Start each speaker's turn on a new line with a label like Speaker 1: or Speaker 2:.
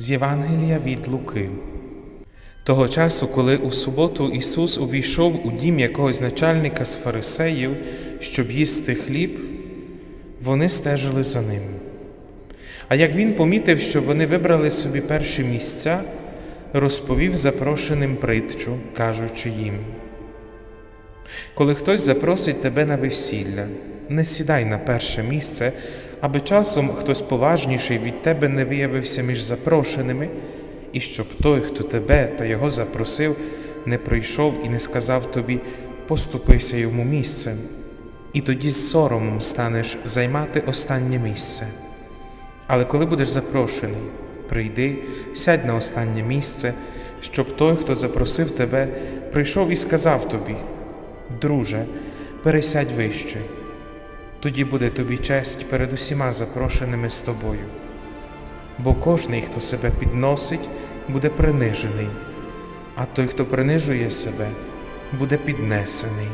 Speaker 1: З Євангелія від Луки. Того часу, коли у суботу Ісус увійшов у дім якогось начальника з фарисеїв, щоб їсти хліб, вони стежили за ним. А як він помітив, що вони вибрали собі перші місця, розповів запрошеним притчу, кажучи їм: Коли хтось запросить тебе на весілля, не сідай на перше місце, аби часом хтось поважніший від тебе не виявився між запрошеними, і щоб той, хто тебе та його запросив, не прийшов і не сказав тобі поступися йому місцем, і тоді з соромом станеш займати останнє місце. Але коли будеш запрошений, прийди, сядь на останнє місце, щоб той, хто запросив тебе, прийшов і сказав тобі: Друже, пересядь вище. Тоді буде тобі честь перед усіма запрошеними з тобою. Бо кожний, хто себе підносить, буде принижений, а той, хто принижує себе, буде піднесений.